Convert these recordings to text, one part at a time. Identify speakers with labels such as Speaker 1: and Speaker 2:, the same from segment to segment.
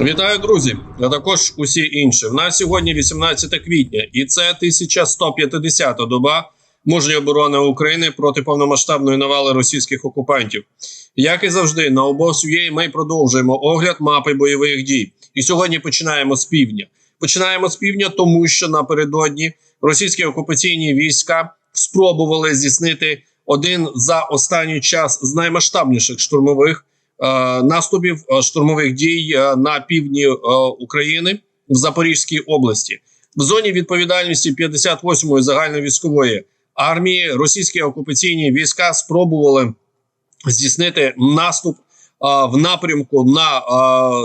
Speaker 1: Вітаю, друзі, а також усі інші. В нас сьогодні 18 квітня, і це 1150 доба мужньої оборони України проти повномасштабної навали російських окупантів. Як і завжди, на обосв'ї ми продовжуємо огляд мапи бойових дій. І сьогодні починаємо з півдня. Починаємо з півдня, тому що напередодні російські окупаційні війська спробували здійснити один за останній час з наймасштабніших штурмових е, наступів е, штурмових дій е, на півдні е, України в Запорізькій області. В зоні відповідальності 58-ї загальновійськової армії російські окупаційні війська спробували здійснити наступ в напрямку на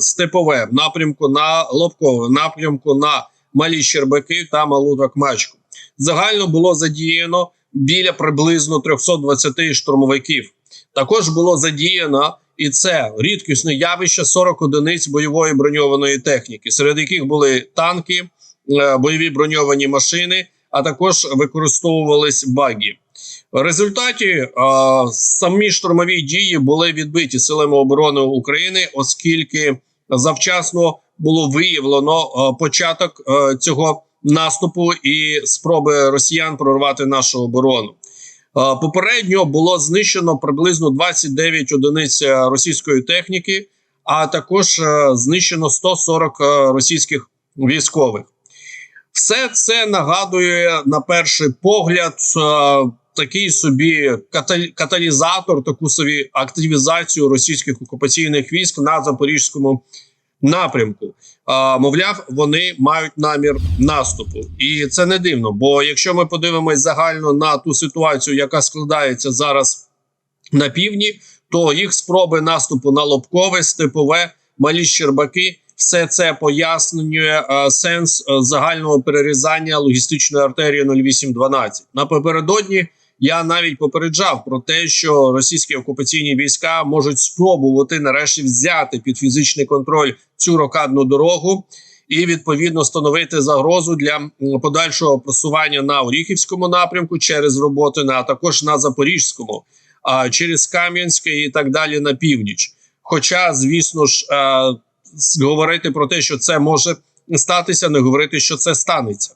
Speaker 1: Степове, в напрямку на Лобкове, в напрямку на Малі Щербаки та Малу Токмачку. Загально було задіяно біля приблизно 320 штурмовиків. Також було задіяно і це рідкісне явище 40 одиниць бойової броньованої техніки, серед яких були танки, е, бойові броньовані машини, а також використовувались баги. В результаті е, самі штурмові дії були відбиті силами оборони України, оскільки завчасно було виявлено е, початок е, цього наступу і спроби росіян прорвати нашу оборону. Е, Попередньо було знищено приблизно 29 одиниць е, російської техніки, а також е, знищено 140 е, російських військових. Все це нагадує на перший погляд такий собі каталізатор, таку собі активізацію російських окупаційних військ на запорізькому напрямку. Мовляв, вони мають намір наступу, і це не дивно. Бо якщо ми подивимось загально на ту ситуацію, яка складається зараз на півдні, то їх спроби наступу на Лобкове, Степове, Малі Щербаки. Все це пояснює е, сенс е, загального перерізання логістичної артерії 0812. На Напередодні я навіть попереджав про те, що російські окупаційні війська можуть спробувати нарешті взяти під фізичний контроль цю рокадну дорогу і відповідно становити загрозу для подальшого просування на Оріхівському напрямку через роботи, а також на Запорізькому, а через Кам'янське і так далі на північ. Хоча, звісно ж, е, говорити про те, що це може статися, не говорити, що це станеться.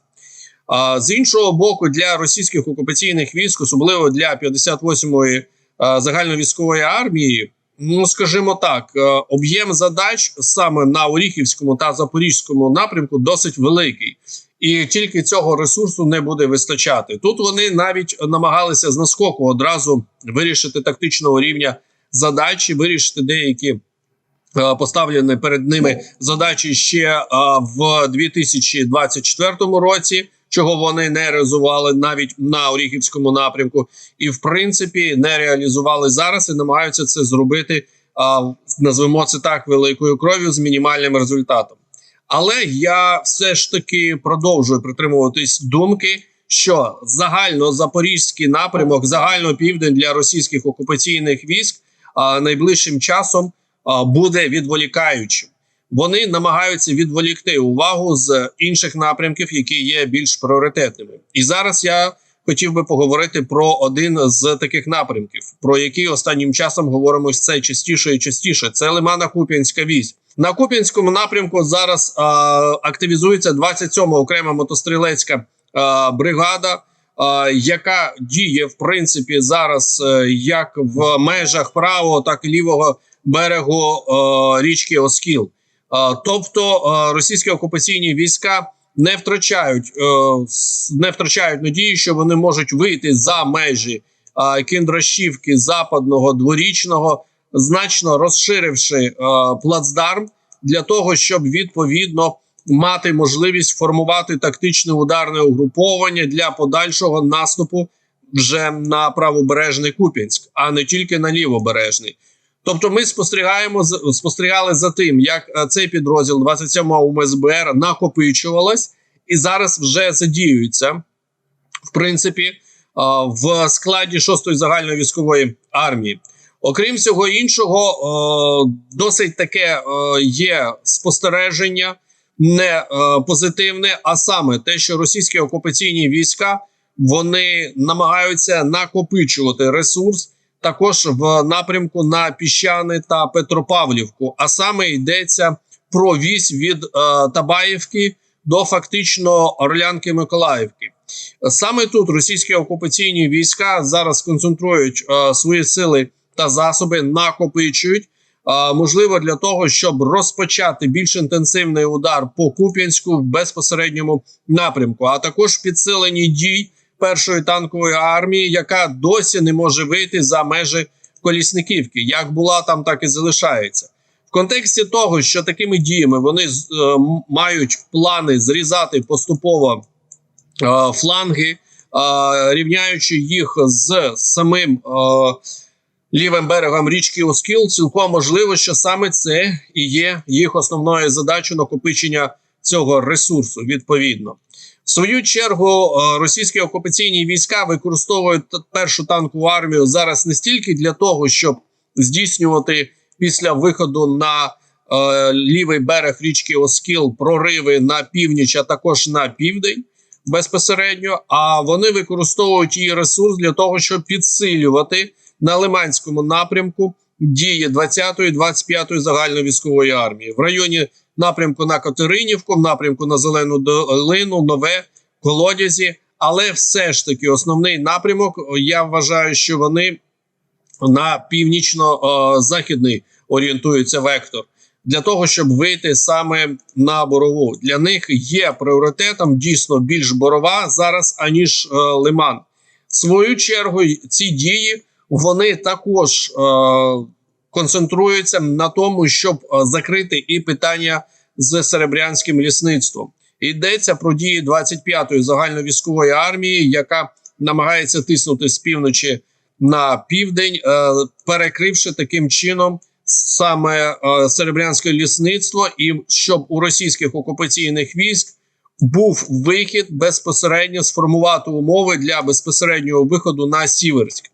Speaker 1: А з іншого боку, для російських окупаційних військ, особливо для 58-ї а, загальновійськової армії, ну скажімо так, е, об'єм задач саме на Оріхівському та Запорізькому напрямку досить великий, і тільки цього ресурсу не буде вистачати. Тут вони навіть намагалися з наскоку одразу вирішити тактичного рівня задачі, вирішити деякі е, поставлені перед ними задачі ще е, в 2024 році, чого вони не реалізували навіть на Оріхівському напрямку, і в принципі не реалізували зараз і намагаються це зробити, е, назвемо це так, великою кров'ю з мінімальним результатом. Але я все ж таки продовжую притримуватись думки, що загально запорізький напрямок, загально південь для російських окупаційних військ а, найближчим часом а, буде відволікаючим. Вони намагаються відволікти увагу з інших напрямків, які є більш пріоритетними. І зараз я хотів би поговорити про один з таких напрямків, про який останнім часом говоримо все частіше і частіше. Це Лимана Куп'янська вісь. На Куп'янському напрямку зараз а, активізується 27-ма окрема мотострілецька а, бригада, яка діє в принципі зараз е, як в межах правого, так і лівого берегу е, річки Оскіл. Е, тобто е, російські окупаційні війська не втрачають, е, не втрачають надії, що вони можуть вийти за межі Кіндрашівки западного дворічного, значно розширивши плацдарм для того, щоб відповідно мати можливість формувати тактичне ударне угруповання для подальшого наступу вже на правобережний Куп'янськ, а не тільки на лівобережний. Тобто, ми спостерігаємо спостерігали за тим, як е, цей підрозділ 27 УМСБР накопичувалась і зараз вже задіюється в принципі е, в складі 6-ї загальної військової армії. Окрім всього іншого, е, досить таке є спостереження не позитивне, а саме те, що російські окупаційні війська вони намагаються накопичувати ресурс також в напрямку на Піщани та Петропавлівку. А саме йдеться провісь від е, Табаївки до фактично Орлянки Миколаївки. Саме тут російські окупаційні війська зараз концентрують е, свої сили та засоби, накопичують. е, Можливо, для того, щоб розпочати більш інтенсивний удар по Куп'янську в безпосередньому напрямку, а також підсилені дій першої танкової армії, яка досі не може вийти за межі Колісниківки. Як була там, так і залишається. В контексті того, що такими діями вони е, мають плани зрізати поступово е, фланги, е, рівняючи їх з самим е, лівим берегом річки Оскіл, цілком можливо, що саме це і є їх основною задачею накопичення цього ресурсу. Відповідно, в свою чергу е, російські окупаційні війська використовують першу танкову армію зараз не стільки для того, щоб здійснювати після виходу на е, лівий берег річки Оскіл прориви на північ, а також на південь безпосередньо. А вони використовують її ресурс для того, щоб підсилювати на Лиманському напрямку дії 20-ї, 25-ї загальновійськової армії в районі напрямку на Катеринівку, в напрямку на Зелену долину, нове колодязі. Але все ж таки основний напрямок. Я вважаю, що вони на північно-західний орієнтується вектор для того, щоб вийти саме на борову. Для них є пріоритетом дійсно більш борова зараз аніж е, лиман. В свою чергу ці дії вони також е, концентруються на тому, щоб е, закрити і питання з серебрянським лісництвом. Йдеться про дії 25-ї загальновійськової армії, яка намагається тиснути з півночі на південь, е, перекривши таким чином саме е, серебрянське лісництво, і щоб у російських окупаційних військ був вихід безпосередньо сформувати умови для безпосереднього виходу на Сіверськ.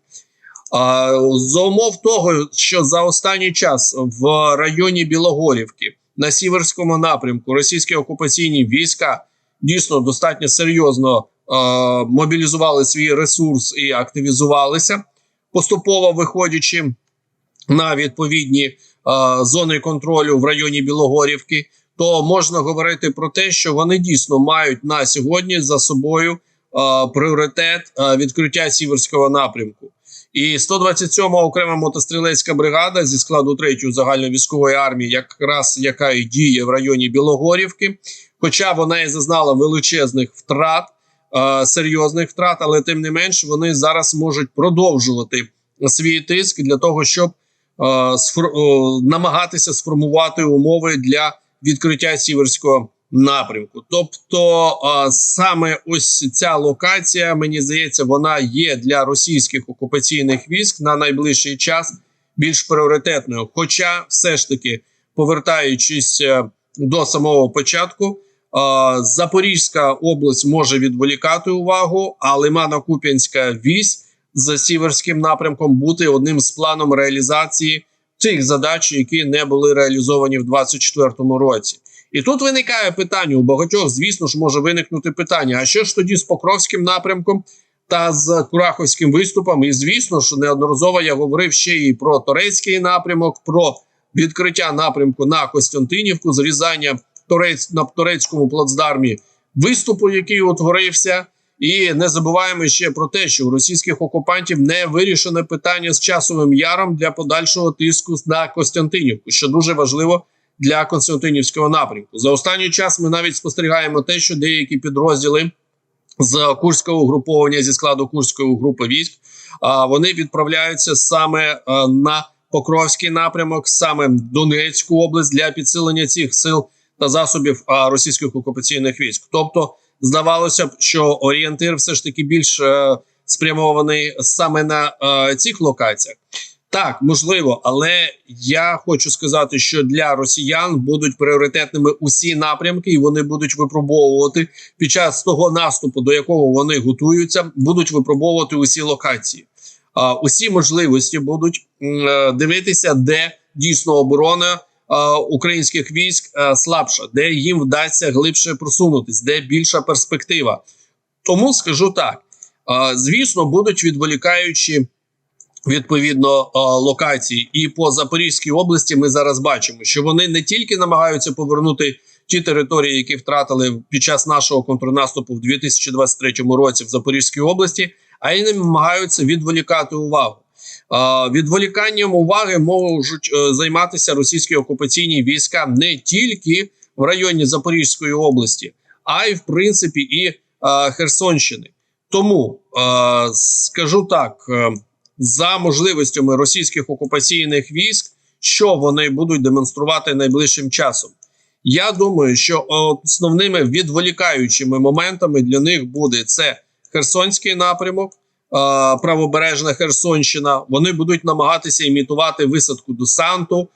Speaker 1: За умов того, що за останній час в районі Білогорівки на Сіверському напрямку російські окупаційні війська дійсно достатньо серйозно мобілізували свій ресурс і активізувалися, поступово виходячи на відповідні зони контролю в районі Білогорівки, то можна говорити про те, що вони дійсно мають на сьогодні за собою пріоритет відкриття сіверського напрямку. І 127-ма окрема мотострілецька бригада зі складу 3-ї загальновійськової армії, якраз яка і діє в районі Білогорівки, хоча вона і зазнала величезних втрат, е, серйозних втрат, але тим не менш вони зараз можуть продовжувати свій тиск для того, щоб е, сфор- е, намагатися сформувати умови для відкриття сіверського напрямку. Тобто, саме ось ця локація, мені здається, вона є для російських окупаційних військ на найближчий час більш пріоритетною. Хоча, все ж таки, повертаючись е, до самого початку. Запорізька область може відволікати увагу, а Лимано-Куп'янська вісь за сіверським напрямком бути одним з планом реалізації тих задач, які не були реалізовані в 2024 році. І тут виникає питання у багатьох, звісно ж, може виникнути питання: а що ж тоді з Покровським напрямком та з Кураховським виступом? І звісно ж, неодноразово я говорив ще і про Торецький напрямок, про відкриття напрямку на Костянтинівку, зрізання Торець на Торецькому плацдармі виступу, який утворився. І не забуваємо ще про те, що у російських окупантів не вирішене питання з часовим яром для подальшого тиску на Костянтинівку, що дуже важливо для Константинівського напрямку. За останній час ми навіть спостерігаємо те, що деякі підрозділи з Курського угруповання зі складу Курської групи військ вони відправляються саме на Покровський напрямок, саме Донецьку область для підсилення цих сил та засобів російських окупаційних військ. Тобто, здавалося б, що орієнтир все ж таки більш е, спрямований саме на е, цих локаціях. Так, можливо, але я хочу сказати, що для росіян будуть пріоритетними усі напрямки, і вони будуть випробовувати під час того наступу, до якого вони готуються, будуть випробовувати усі локації. А, усі можливості будуть е, дивитися, де дійсно оборона е, українських військ е, слабша, де їм вдасться глибше просунутись, де більша перспектива. Тому скажу так: звісно, будуть відволікаючі відповідно е, локації. І по Запорізькій області ми зараз бачимо, що вони не тільки намагаються повернути ті території, які втратили під час нашого контрнаступу в 2023 році в Запорізькій області, а й намагаються відволікати увагу. Е, Відволіканням уваги можуть е, займатися російські окупаційні війська не тільки в районі Запорізької області, а й в принципі і Херсонщини. Тому скажу так: за можливостями російських окупаційних військ, що вони будуть демонструвати найближчим часом. Я думаю, що основними відволікаючими моментами для них буде це Херсонський напрямок, правобережна Херсонщина. Вони будуть намагатися імітувати висадку десанту,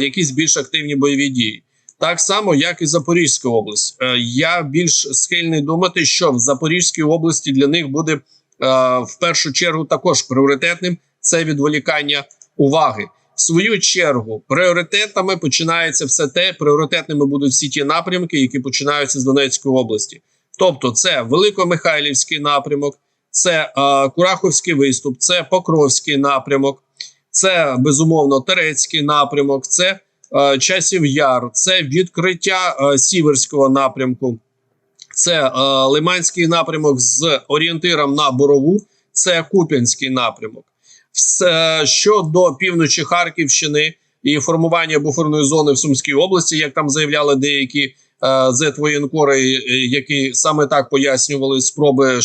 Speaker 1: якісь більш активні бойові дії. Так само, як і Запорізька область. Е, Я більш схильний думати, що в Запорізькій області для них буде в першу чергу також пріоритетним це відволікання уваги. В свою чергу пріоритетами починається все те. Пріоритетними будуть всі ті напрямки, які починаються з Донецької області. Тобто, це Великомихайлівський напрямок, це е, Кураховський виступ, це Покровський напрямок, це безумовно Терецький напрямок. це е, Часів Яр, це відкриття е, Сіверського напрямку, це е, Лиманський напрямок з орієнтиром на Борову, це Куп'янський напрямок. Все щодо півночі Харківщини і формування буферної зони в Сумській області, як там заявляли деякі е, зетвоєнкори, е, які саме так пояснювали спроби е,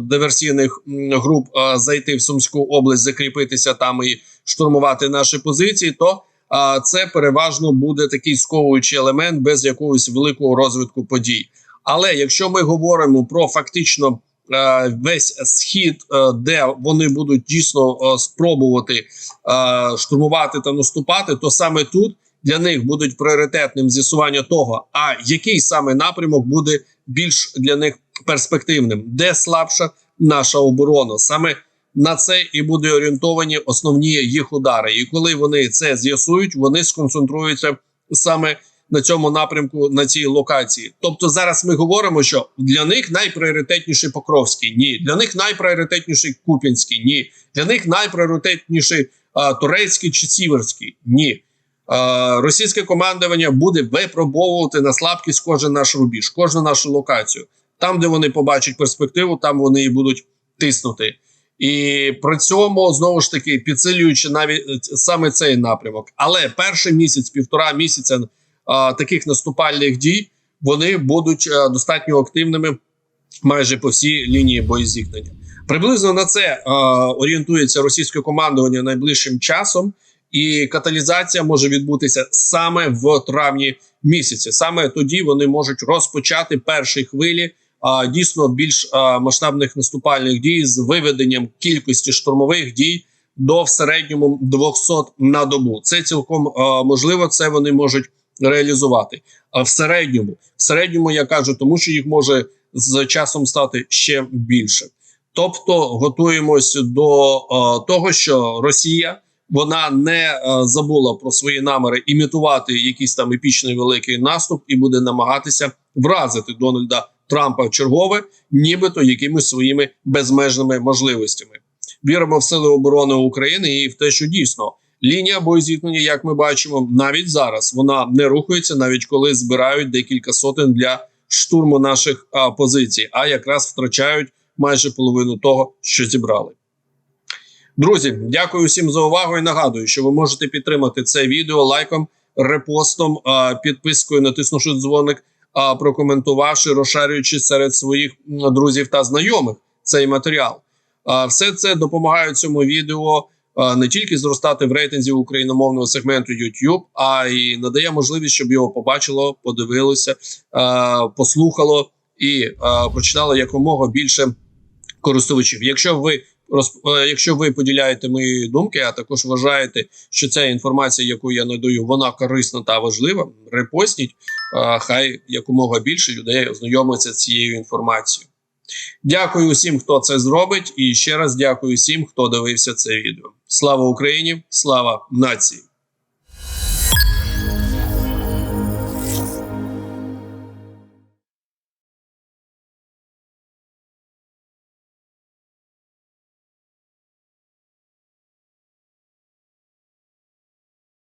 Speaker 1: диверсійних груп е, зайти в Сумську область, закріпитися там і штурмувати наші позиції, то а це переважно буде такий сковуючий елемент без якогось великого розвитку подій. Але якщо ми говоримо про фактично е, весь схід, е, де вони будуть дійсно е, спробувати штурмувати та наступати, то саме тут для них будуть пріоритетним з'ясування того, а який саме напрямок буде більш для них перспективним, де слабша наша оборона, саме на це і буде орієнтовані основні їх удари. І коли вони це з'ясують, вони сконцентруються саме на цьому напрямку на цій локації. Тобто, зараз ми говоримо, що для них найпріоритетніший Покровський. Ні, для них найпріоритетніший Куп'янський. Ні, для них найпріоритетніший а, Турецький чи Сіверський. Ні. Російське командування буде випробовувати на слабкість кожен наш рубіж, кожну нашу локацію. Там, де вони побачать перспективу, там вони і будуть тиснути. І при цьому знову ж таки підсилюючи навіть е, саме цей напрямок. Але перший місяць, півтора місяця таких наступальних дій вони будуть достатньо активними майже по всій лінії боєзіткнення. Приблизно на це орієнтується російське командування найближчим часом, і каталізація може відбутися саме в травні місяці. Саме тоді вони можуть розпочати перші хвилі дійсно більш масштабних наступальних дій з виведенням кількості штурмових дій до в середньому 200 на добу. Це цілком а, можливо. Це вони можуть реалізувати. А в середньому, в середньому я кажу, тому що їх може з часом стати ще більше. Тобто готуємось до а, того, що Росія. Вона не е, забула про свої наміри імітувати якийсь там епічний великий наступ і буде намагатися вразити Дональда Трампа в чергове, нібито якимись своїми безмежними можливостями. Віримо в сили оборони України і в те, що дійсно лінія боєзіткнення, як ми бачимо, навіть зараз вона не рухається, навіть коли збирають декілька сотень для штурму наших а, позицій, а якраз втрачають майже половину того, що зібрали. Друзі, дякую всім за увагу і нагадую, що ви можете підтримати це відео лайком, репостом, а, підпискою, натиснувши дзвоник, прокоментувавши, розшарюючи серед своїх друзів та знайомих цей матеріал. Все це допомагає цьому відео не тільки зростати в рейтинзі україномовного сегменту YouTube, а й надає можливість, щоб його побачило, подивилося, послухало і прочитало якомога більше користувачів. Якщо ви е, якщо ви поділяєте мої думки, а також вважаєте, що ця інформація, яку я надаю, вона корисна та важлива, репостніть, хай якомога більше людей ознайомиться з цією інформацією. Дякую усім, хто це зробить, і ще раз дякую всім, хто дивився це відео. Слава Україні! Слава нації!